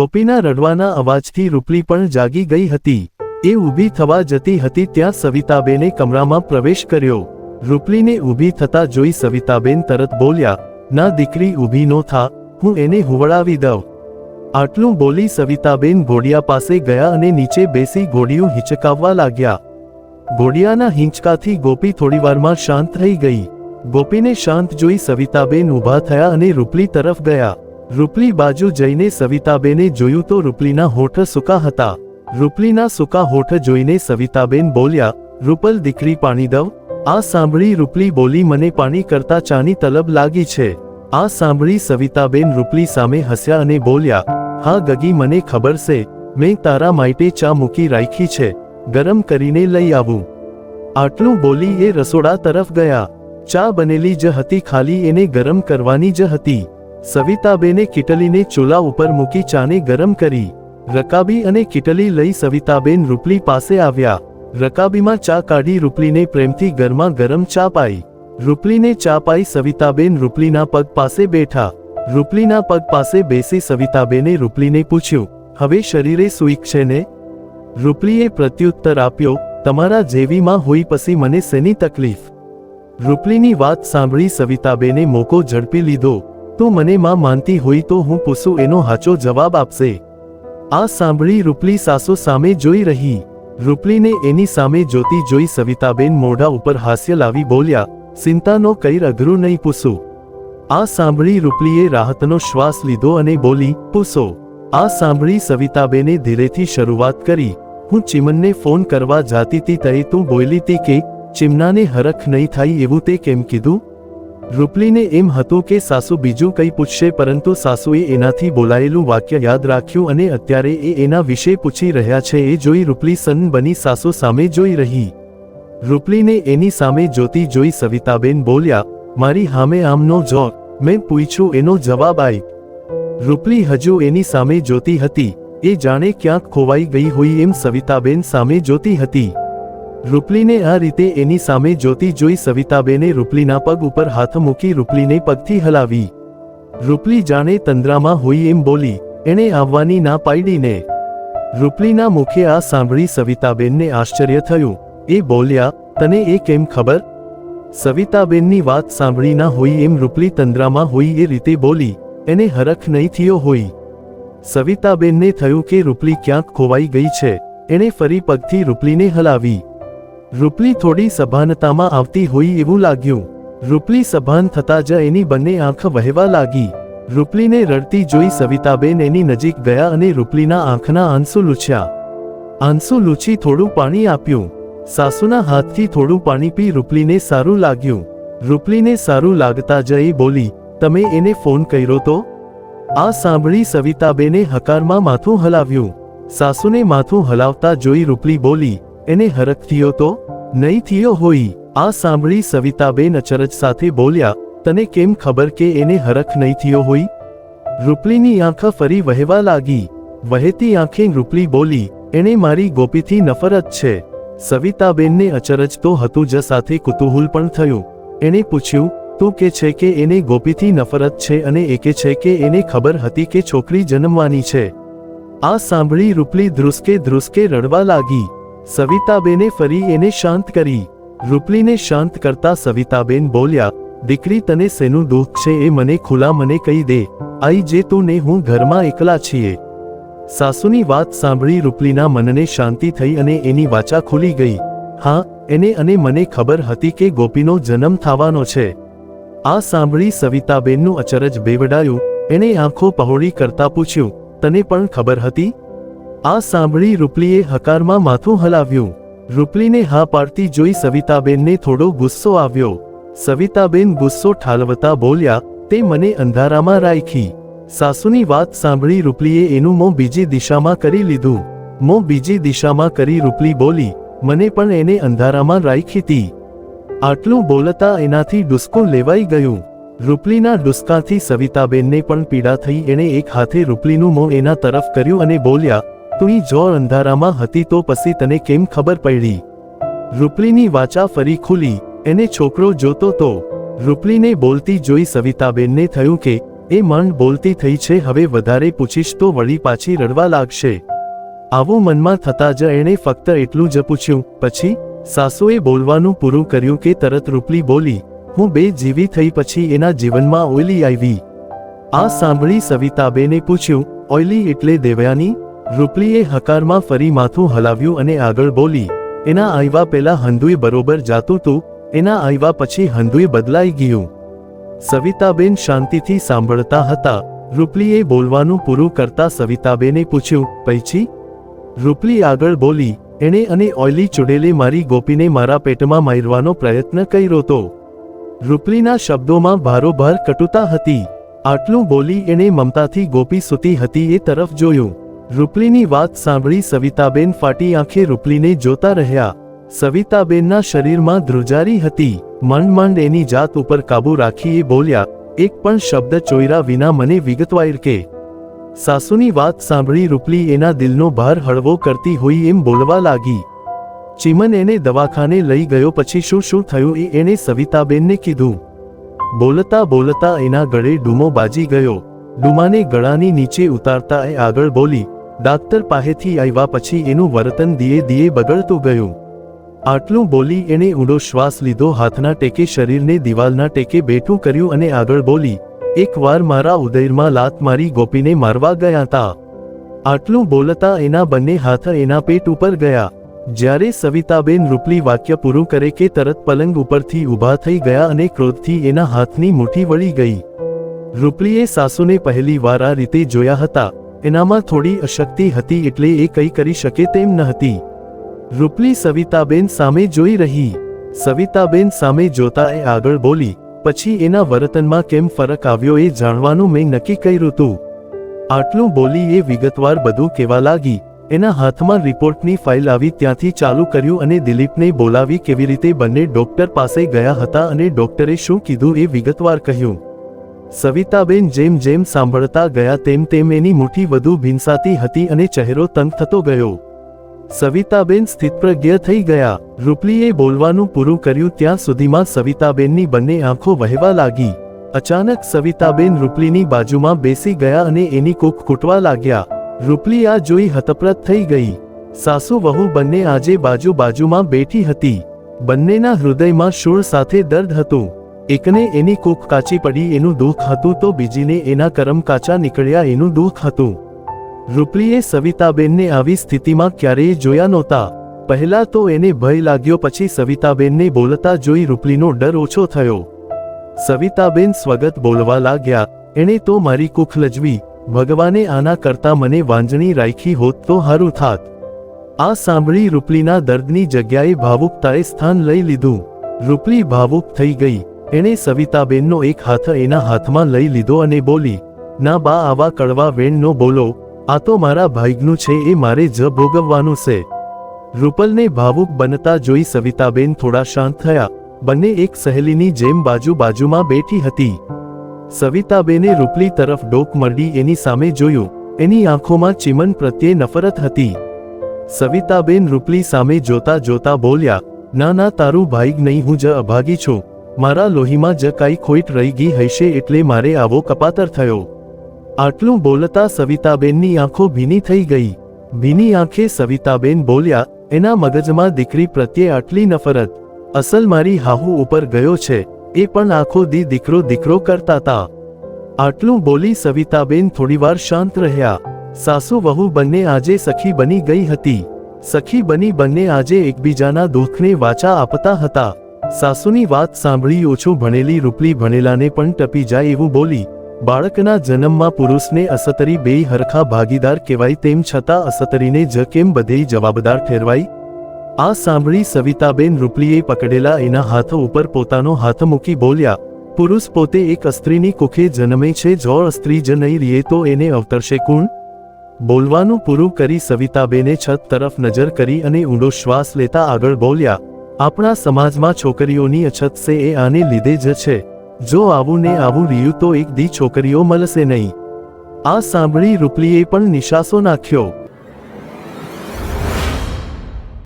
ગોપીના રડવાના અવાજથી રૂપલી પણ જાગી ગઈ હતી. એ ઊભી થવા જતી હતી ત્યાં સવિતાબેને કમરામાં પ્રવેશ કર્યો. રૂપલીને ઊભી થતા જોઈ સવિતાબેન તરત બોલ્યા, ના દીકરી ઊભી નો થા, હું એને હુવડાવી દઉં. આટલું બોલી સવિતાબેન ઘોડિયા પાસે ગયા અને નીચે બેસી ઘોડિયું હિંચકાવવા લાગ્યા. ઘોડિયાના હિંચકાથી ગોપી થોડીવારમાં શાંત થઈ ગઈ. ગોપીને શાંત જોઈ સવિતાબેન ઊભા થયા અને રૂપલી તરફ ગયા. રૂપલી બાજુ જઈને સવિતાબેને જોયું તો રૂપલીના હોઠ સૂકા હતા. રૂપલીના સૂકા હોઠ જોઈને સવિતાબેન બોલ્યા, રૂપલ દીકરી પાણી દઉં? આ સાંભળી રૂપલી બોલી, મને પાણી કરતા ચાની તલબ લાગી છે. આ સાંભળી સવિતાબેન રૂપલી સામે હસ્યા અને બોલ્યા, હા ગગી, મને ખબર છે. મેં તારા માટે ચા મૂકી રાખી છે. ગરમ કરીને લઈ આવું. આટલું બોલી એ રસોડા તરફ ગયા. ચા બનેલી જ હતી, ખાલી એને ગરમ કરવાની જ હતી. સવિતાબેને કિટલીને ચૂલા ઉપર મૂકી ચાને ગરમ કરી, રકાબી અને કિટલી લઈ સવિતાબેન રૂપલી પાસે આવ્યા. રકાબીમાં ચા કાઢી રૂપલીને પ્રેમથી ગરમા ગરમ ચા પાઈ. રૂપલીને ચા પાઈ સવિતાબેન રૂપલીના પગ પાસે બેઠા. રૂપલીના પગ પાસે બેસી સવિતાબેને રૂપલીને પૂછ્યું, હવે શરીરે સુઈક છે ને? રૂપલીએ પ્રત્યુત્તર આપ્યો, તમારા જેવીમાં હોઈ પછી મને શેની તકલીફ? રૂપલીની વાત સાંભળી સવિતાબેને મોકો ઝડપી લીધો. તું મને માં માનતી હોય તો હું પૂછું એનો હાચો જવાબ આપશે. આ સાંભળી રૂપલી સાસુ સામે જોઈ રહી. રૂપલીને એની સામે જોતી જોઈ સવિતાબેન મોઢા ઉપર હાસ્ય લાવી બોલ્યા, ચિંતાનો કઈ અઘરું નહીં પૂછું. આ સાંભળી રૂપલીએ રાહતનો શ્વાસ લીધો અને બોલી, પૂછો. આ સાંભળી સવિતાબેને ધીરેથી શરૂઆત કરી, હું ચિમનને ફોન કરવા જાતી તી તઈ તું બોલી તી કે, ચિમનાને હરખ નહીં થાય એવું તે કેમ કીધું? રૂપલીને એમ હતું કે સાસુ બીજું કંઈ પૂછશે, પરંતુ સાસુએ એનાથી બોલાયેલું વાક્ય યાદ રાખ્યું અને અત્યારે એ એના વિશે પૂછી રહ્યા છે. એ જોઈ રૂપલી સન્ન બની સાસુ સામે જોઈ રહી. રૂપલીને એની સામે જોતી જોઈ સવિતાબેન બોલ્યા, મારી હામે આમનો જોર મેં પૂછ્યું એનો જવાબ આય રૂપલી હજુ એની સામે જોતી હતી. એ જાણે ક્યાંક ખોવાઈ ગઈ હોય એમ સવિતાબેન સામે જોતી હતી. રૂપલીને આ રીતે એની સામે જોતી જોઈ સવિતાબેને રૂપલીના પગ ઉપર હાથ મૂકી રૂપલીને પગથી હલાવી. રૂપલી જાણે તંદ્રામાં હોઈ એમ બોલી, એણે આવવાની ના પાડીને રૂપલીના મુખે આ સાંભળી સવિતાબેનને આશ્ચર્ય થયું. એ બોલ્યા, તને એ કેમ ખબર? સવિતાબેનની વાત સાંભળી ના હોઈ એમ રૂપલી તંદ્રામાં હોઈ એ રીતે બોલી, એને હરખ નહીં થયો હોઈ સવિતાબેનને થયું કે રૂપલી ક્યાંક ખોવાઈ ગઈ છે, એણે ફરી પગથી રૂપલીને હલાવી. રૂપલી થોડી સભાનતામાં આવતી હોય એવું લાગ્યું. રૂપલી સભાન થતા જ એની બંને આંખ વહેવા લાગી. રૂપલીને રડતી જોઈ સવિતાબેન એની નજીક ગયા અને રૂપલીના આંખના આંસુ લૂછ્યા. આંસુ લૂછી થોડું પાણી આપ્યું. સાસુના હાથથી થોડું પાણી પી રૂપલીને સારું લાગ્યું. રૂપલીને સારું લાગતા જ એ બોલી, તમે એને ફોન કર્યો તો? આ સાંભળી સવિતાબેને હકારમાં માથું હલાવ્યું. સાસુને માથું હલાવતા જોઈ રૂપલી બોલી એને હરખ થયો તો? નહીં થયો હોય. આ સાંભળી સવિતાબેન અચરજ સાથે બોલ્યા, તને કેમ ખબર કે એને હરખ નહીં થયો હોય? રૂપલીની આંખ ફરી વહેવા લાગી. વહેતી આંખે રૂપલી બોલી, એણે મારી ગોપીથી નફરત છે. સવિતાબેનને અચરજ તો હતું જ, સાથે કુતૂહલ પણ થયું. એણે પૂછ્યું, તું કે છે કે એને ગોપીથી નફરત છે અને એકે છે કે એને ખબર હતી કે છોકરી જન્મવાની છે? આ સાંભળી રૂપલી ધ્રુસકે ધ્રુસકે રડવા લાગી. સવિતાબેને ફરી એને શાંત કરી. રૂપલીને શાંત કરતા સવિતાબેન બોલ્યા, દીકરી, તને શેનું દુઃખ છે એ મને ખુલ્લા મને કહી દે. આઈ જે તું ને હું ઘરમાં એકલા છીએ. સાસુની વાત સાંભળી રૂપલીના મનને શાંતિ થઈ અને એની વાચા ખુલી ગઈ. હા, એને અને મને ખબર હતી કે ગોપીનો જન્મ થવાનો છે. આ સાંભળી સવિતાબેનનું અચરજ બેવડાયું. એણે આંખો પહોળી કરતા પૂછ્યું, તને પણ ખબર હતી? આ સાંભળી રૂપલીએ હકારમાં માથું હલાવ્યું. રૂપલીને હા પાડતી જોઈ સવિતાબેનને થોડો ગુસ્સો આવ્યો. સવિતાબેન ગુસ્સો ઠાલવતા બોલ્યા, તે મને અંધારામાં રાખી. સાસુની વાત સાંભળી રૂપલીએ એનું મોં બીજી દિશામાં કરી લીધું. મોં બીજી દિશામાં કરી રૂપલી બોલી, મને પણ એને અંધારામાં રાખી હતી આટલું બોલતા એનાથી ડુસકું લેવાઈ ગયું. રૂપલીના ડુસકાથી સવિતાબેનને પણ પીડા થઈ એણે એક હાથે રૂપલીનું મોં એના તરફ કર્યું અને બોલ્યા તું જો અંધારામાં હતી તો પછી તને કેમ ખબર પડી? રૂપલીની વાચા ફરી ખુલી, એને છોકરો જોતો તો, રૂપલીને બોલતી જોઈ સવિતાબેનને થયું કે, એ મન બોલતી થઈ છે, હવે વધારે પૂછીશ તો વળી પાછી રડવા લાગશે. આવું મનમાં થતા જ એણે ફક્ત એટલું જ પૂછ્યું, પછી? સાસુએ બોલવાનું પૂરું કર્યું કે તરત રૂપલી બોલી, હું બે જીવી થઈ પછી એના જીવનમાં ઓયલી આવી. આ સાંભળી સવિતાબેને પૂછ્યું, ઓયલી એટલે દેવયાની? રૂપલીએ હકારમાં ફરી માથું હલાવ્યું અને આગળ બોલી, એના આવ્યા પહેલા હંધુઈ બરોબર જાતું તું, એના આવ્યા પછી હંધુઈ બદલાઈ ગયું. સવિતાબેન શાંતિથી સાંભળતા હતા. રૂપલીએ બોલવાનું પૂરું કરતા સવિતાબેને પૂછ્યું, પૈછી? રૂપલી આગળ બોલી, એણે અને ઓઇલી ચુડેલે મારી ગોપીને મારા પેટમાં મારવાનો પ્રયત્ન કર્યો તો. રૂપલીના શબ્દોમાં ભારોભાર કટુતા હતી. આટલું બોલી એણે મમતાથી ગોપી સૂતી હતી એ તરફ જોયું. રૂપલીની વાત સાંભળી સવિતાબેન ફાટી આંખે રૂપલીને જોતા રહ્યા. સવિતાબેનના શરીરમાં ધ્રુજારી હતી. મંડ મંડ એની જાત ઉપર કાબુ રાખી એ બોલ્યા. એક પણ શબ્દ ચોયરા વિના મને વિગતવાયર કે. સાસુની વાત સાંભળી રૂપલી એના દિલનો ભાર હળવો કરતી હોઈ એમ બોલવા લાગી. ચિમન એને દવાખાને લઈ ગયો પછી શું શું થયું એ એણે સવિતાબેનને કીધું. બોલતા બોલતા એના ગળે ડૂમો બાજી ગયો. ડુમાને ગળાની નીચે ઉતારતા એ આગળ બોલી ડાક્ટર પાસેથી આવ્યા પછી એનું વર્તન દિયે દિયે બગડતું ગયું. આટલું બોલી એણે ઊંડો શ્વાસ લીધો, હાથના ટેકે શરીરને દિવાલના ટેકે બેઠું કર્યું અને આગળ બોલી, એકવાર મારા ઉદયરમાં લાત મારી ગોપીને મારવા ગયા હતા આટલું બોલતા એના બંને હાથ એના પેટ ઉપર ગયા. જ્યારે સવિતાબેન રૂપલી વાક્ય પૂરું કરે કે તરત પલંગ ઉપરથી ઊભા થઈ ગયા અને ક્રોધથી એના હાથની મુઠ્ઠી વળી ગઈ. રૂપલીએ સાસુને પહેલી વાર આ રીતે જોયા હતા. એનામાં થોડી અશક્તિ હતી એટલે એ કંઈ કરી શકે તેમ ન હતી રૂપલી સવિતાબેન સામે જોઈ રહી. સવિતાબેન સામે જોતા એ આગળ બોલી, પછી એના વર્તનમાં કેમ ફરક આવ્યો એ જાણવાનું મેં નક્કી કર્યું હતું આટલું બોલી એ વિગતવાર બધું કહેવા લાગી. એના હાથમાં રિપોર્ટની ફાઇલ આવી ત્યાંથી ચાલુ કર્યું અને દિલીપને બોલાવી કેવી રીતે બંને ડોક્ટર પાસે ગયા હતા અને ડોક્ટરે શું કીધું એ વિગતવાર કહ્યું. સવિતાબેન જેમ જેમ સાંભળતા ગયા તેમ તેમ એની મુઠ્ઠી વધુ ભીંસાતી હતી અને ચહેરો તંગ થતો ગયો. સવિતાબેન સ્થિતપ્રજ્ઞ થઈ ગયા. રૂપલીએ બોલવાનું પૂરું કર્યું ત્યાં સુધીમાં સવિતાબેનની બંને આંખો વહેવા લાગી. અચાનક સવિતાબેન રૂપલીની બાજુમાં બેસી ગયા અને એની કૂક કૂટવા લાગ્યા. રૂપલી આ જોઈ હતપ્રત થઈ ગઈ. સાસુ વહુ બંને આજે બાજુ બાજુમાં બેઠી હતી. બંનેના હૃદયમાં શૂળ સાથે દર્દ હતું. એકને એની કૂક કાચી પડી એનું દુઃખ હતું તો બીજીને એના કરમ કાચા નીકળ્યા એનું દુઃખ હતું. રૂપલીએ સવિતાબેનને આવી સ્થિતિમાં ક્યારેય જોયા નહોતા. પહેલા તો એને ભય લાગ્યો પછી સવિતાબેનને બોલતા જોઈ રૂપલીનો ડર ઓછો થયો. સવિતાબેન સ્વગત બોલવા લાગ્યા, એણે તો મારી કુખ લજવી, ભગવાને આના કરતા મને વાંજણી રાખી હોત તો હારું થાત. આ સાંભળી રૂપલીના દર્દની જગ્યાએ ભાવુકતાએ સ્થાન લઈ લીધું. રૂપલી ભાવુક થઈ ગઈ. એણે સવિતાબેનનો એક હાથ એના હાથમાં લઈ લીધો અને બોલી, ના બા, આવા કડવા વેણનો બોલો. આ તો મારા ભાઈગનું છે, એ મારે જ ભોગવવાનું છે. રૂપલને ભાવુક બનતા જોઈ સવિતાબેન થોડા શાંત થયા. બંને એક સહેલીની જેમ બાજુ બાજુમાં બેઠી હતી. સવિતાબેને રૂપલી તરફ ડોક મરડી એની સામે જોયું. એની આંખોમાં ચિમન પ્રત્યે નફરત હતી. સવિતાબેન રૂપલી સામે જોતા જોતા બોલ્યા, ના ના, તારું ભાઈગ નહીં, હું જ અભાગી છું. મારા લોહીમાં જ કાંઈ ખોઈટ રહી ગઈ હશે એટલે મારે આવો કપાતર થયો. આટલું બોલતા સવિતાબેનની આંખો ભીની થઈ ગઈ. ભીની આંખે સવિતાબેન બોલ્યા, એના મગજમાં દીકરી પ્રત્યે આટલી નફરત. અસલ મારી હાહુ ઉપર ગયો છે. એ પણ આખો દી દીકરો દીકરો કરતા હતા આટલું બોલી સવિતાબેન થોડીવાર શાંત રહ્યા. સાસુ વહુ બંને આજે સખી બની ગઈ હતી. સખી બની બંને આજે એકબીજાના દુઃખને વાચા આપતા હતા. સાસુની વાત સાંભળી ઓછું ભણેલી રૂપલી ભણેલાને પણ ટપી જાય એવું બોલી, બાળકના જન્મમાં પુરુષને અસતરી બે હરખા ભાગીદાર કહેવાય તેમ છતાં અસતરીને જ કેમ બધેય જવાબદાર ઠેરવાય? આ સાંભળી સવિતાબેન રૂપલીએ પકડેલા એના હાથ ઉપર પોતાનો હાથ મૂકી બોલ્યા, પુરુષ પોતે એક સ્ત્રીની કુખે જન્મે છે જો સ્ત્રી જ નહીં રીએ તો એને અવતરશે કોણ? બોલવાનું પૂરું કરી સવિતાબેને છત તરફ નજર કરી અને ઊંડો શ્વાસ લેતા આગળ બોલ્યા આપણા સમાજમાં છોકરીઓની અછત છે એ આને લીધે જ છે. જો આવું ને આવું રહ્યું તો એક દી છોકરીઓ મળશે નહીં. આ સાંભળી રૂપલીએ પણ નિશાસો નાખ્યો.